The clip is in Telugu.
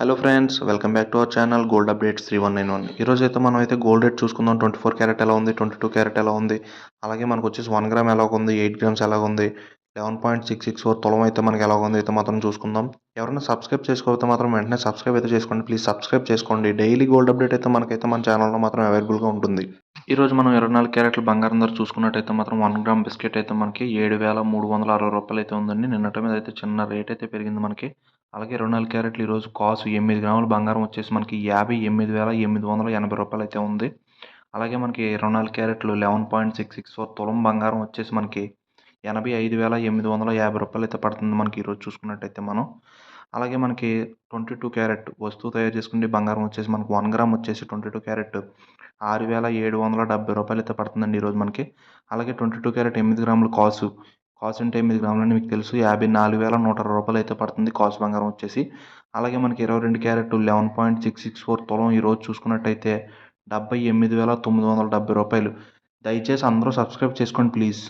Hello friends welcome back to our channel gold updates three one nine one ఈరోజు అయితే మనం అయితే గోల్డ్ రేట్ చూసుకుందాం. ట్వంటీ ఫోర్ క్యారెట్ ఎలా ఉంది? ట్వంటీ టూ క్యారెట్ ఎలా ఉంది? అలాగే మనకు వచ్చేసి వన్ గ్రామ్ ఎలా ఉంది? ఎయిట్ గ్రామ్స్ ఎలా ఉంది? Eleven point six six four తొలం అయితే మనకి ఎలా ఉంది? అయితే మాత్రం చూసుకుందాం. ఎవరైనా సబ్స్క్రైబ్ చేసుకోకపోతే మాత్రం వెంటనే సబ్స్క్రైబ్ అయితే చేసుకోండి. ప్లీజ్ సబ్స్క్రైబ్ చేసుకోండి. డైలీ గోల్డ్ అప్డేట్ అయితే మనకైతే మన ఛానల్లో మాత్రం అవైలబుల్గా ఉంటుంది. ఈ రోజు మనం ఇరవై నాలుగు క్యారెట్ల బంగారం ధర చూసుకున్నట్టయితే మాత్రం వన్ గ్రామ్ బిస్కెట్ అయితే మనకి ఏడు వేల మూడు వందల అరవై రూపాయలు అయితే ఉందండి. నిన్నటి మీద అయితే చిన్న రేట్ అయితే పెరిగింది మనకి. అలాగే రెండు నాలుగు క్యారెట్లు ఈరోజు కాసు ఎనిమిది గ్రాముల బంగారం వచ్చేసి మనకి యాభై ఎనిమిది వేల ఎనిమిది వందల ఎనభై రూపాయలు అయితే ఉంది. అలాగే మనకి రెండు నాలుగు క్యారెట్లు eleven point six six four తులం బంగారం వచ్చేసి మనకి ఎనభై ఐదు వేల ఎనిమిది వందల యాభై రూపాయలు అయితే పడుతుంది మనకి ఈరోజు చూసుకున్నట్టయితే మనం. అలాగే మనకి ట్వంటీ టూ క్యారెట్ వస్తువు తయారు చేసుకునే బంగారం వచ్చేసి మనకి వన్ గ్రామ్ వచ్చేసి ట్వంటీ టూ క్యారెట్ ఆరు వేల ఏడు వందల డెబ్బై రూపాయలు అయితే పడుతుందండి ఈరోజు మనకి. అలాగే ట్వంటీ టూ క్యారెట్ ఎనిమిది గ్రాముల కాసు కాస్ట్ అంటే ఎనిమిది గ్రాములని మీకు తెలుసు. యాభై నాలుగు వేల నూట అరవై రూపాయలు అయితే పడుతుంది కాస్ట్ బంగారం వచ్చేసి. అలాగే మనకి ఇరవై రెండు carat eleven point six six four తులం ఈరోజు చూసుకున్నట్టయితే డెబ్బై ఎనిమిది వేల తొమ్మిది వందల డెబ్బై రూపాయలు. దయచేసి అందరూ సబ్స్క్రైబ్ చేసుకోండి ప్లీజ్.